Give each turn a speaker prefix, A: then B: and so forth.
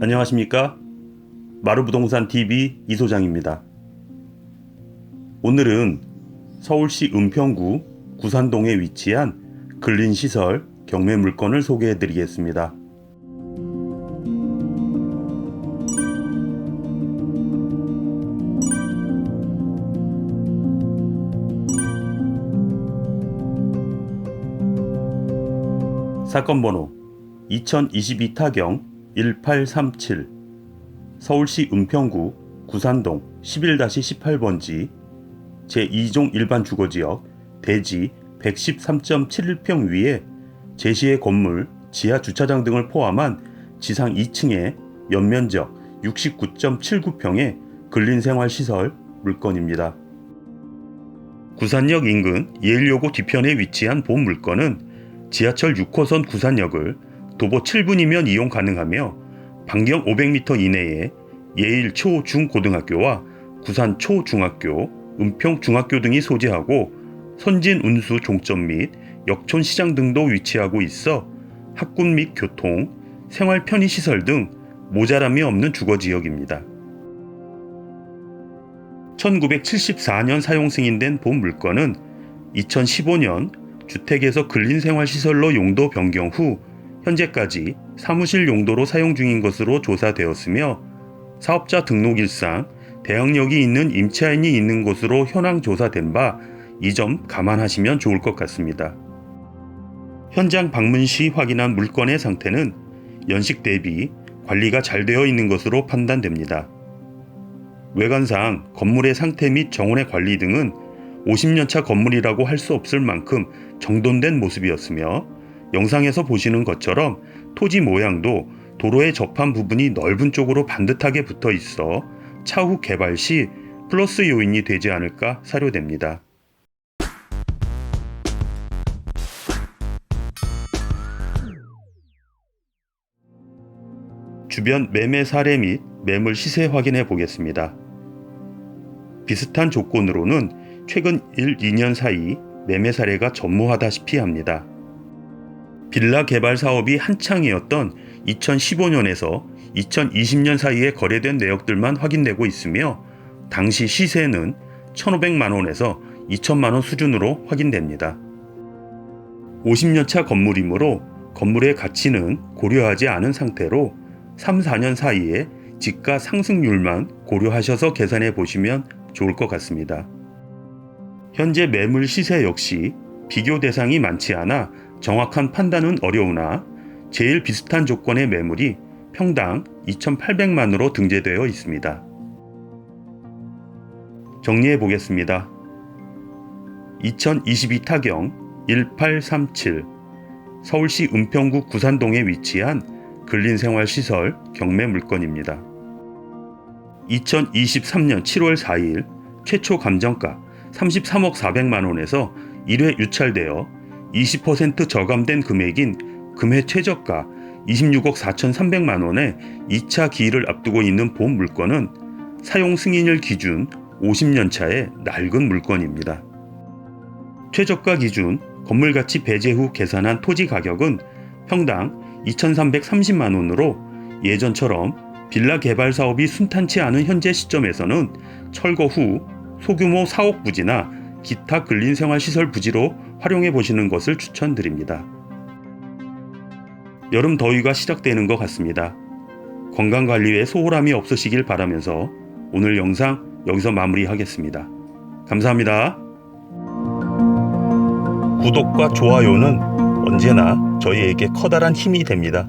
A: 안녕하십니까? 마루부동산 TV 이 소장입니다. 오늘은 서울시 은평구 구산동에 위치한 근린시설 경매 물건을 소개해 드리겠습니다. 사건 번호 2022 타경 1837 서울시 은평구 구산동 11-18번지 제2종 일반 주거지역 대지 113.71평 위에 제시의 건물 지하 주차장 등을 포함한 지상 2층에 연면적 69.79평의 근린생활시설 물건입니다. 구산역 인근 예일요고 뒤편에 위치한 본 물건은 지하철 6호선 구산역을 도보 7분이면 이용 가능하며 반경 500m 이내에 예일 초, 중, 고등학교와 구산 초, 중학교, 은평 중학교 등이 소재하고 선진 운수 종점 및 역촌 시장 등도 위치하고 있어 학군 및 교통, 생활 편의 시설 등 모자람이 없는 주거 지역입니다. 1974년 사용 승인된 본 물건은 2015년 주택에서 근린생활시설로 용도 변경 후 현재까지 사무실 용도로 사용 중인 것으로 조사되었으며 사업자 등록일상 대항력이 있는 임차인이 있는 것으로 현황 조사된 바 이 점 감안하시면 좋을 것 같습니다. 현장 방문 시 확인한 물건의 상태는 연식 대비 관리가 잘 되어 있는 것으로 판단됩니다. 외관상 건물의 상태 및 정원의 관리 등은 50년차 건물이라고 할 수 없을 만큼 정돈된 모습이었으며 영상에서 보시는 것처럼 토지 모양도 도로에 접한 부분이 넓은 쪽으로 반듯하게 붙어 있어 차후 개발 시 플러스 요인이 되지 않을까 사료됩니다. 주변 매매 사례 및 매물 시세 확인해 보겠습니다. 비슷한 조건으로는 최근 1, 2년 사이 매매 사례가 전무하다시피 합니다. 빌라 개발 사업이 한창이었던 2015년에서 2020년 사이에 거래된 내역들만 확인되고 있으며 당시 시세는 1,500만 원에서 2천만 원 수준으로 확인됩니다. 50년 차 건물이므로 건물의 가치는 고려하지 않은 상태로 3, 4년 사이에 지가 상승률만 고려하셔서 계산해 보시면 좋을 것 같습니다. 현재 매물 시세 역시 비교 대상이 많지 않아 정확한 판단은 어려우나 제일 비슷한 조건의 매물이 평당 2,800만으로 등재되어 있습니다. 정리해 보겠습니다. 2022 타경 1837 서울시 은평구 구산동에 위치한 근린생활시설 경매 물건입니다. 2023년 7월 4일 최초 감정가 33억 400만 원에서 1회 유찰되어 20% 저감된 금액인 금해 최저가 26억 4,300만 원에 2차 기일을 앞두고 있는 본 물건은 사용 승인일 기준 50년 차의 낡은 물건입니다. 최저가 기준 건물 가치 배제 후 계산한 토지 가격은 평당 2,330만 원으로 예전처럼 빌라 개발 사업이 순탄치 않은 현재 시점에서는 철거 후 소규모 사옥 부지나 기타 근린생활 시설 부지로 활용해 보시는 것을 추천드립니다. 여름 더위가 시작되는 것 같습니다. 건강 관리에 소홀함이 없으시길 바라면서 오늘 영상 여기서 마무리하겠습니다. 감사합니다. 구독과 좋아요는 언제나 저희에게 커다란 힘이 됩니다.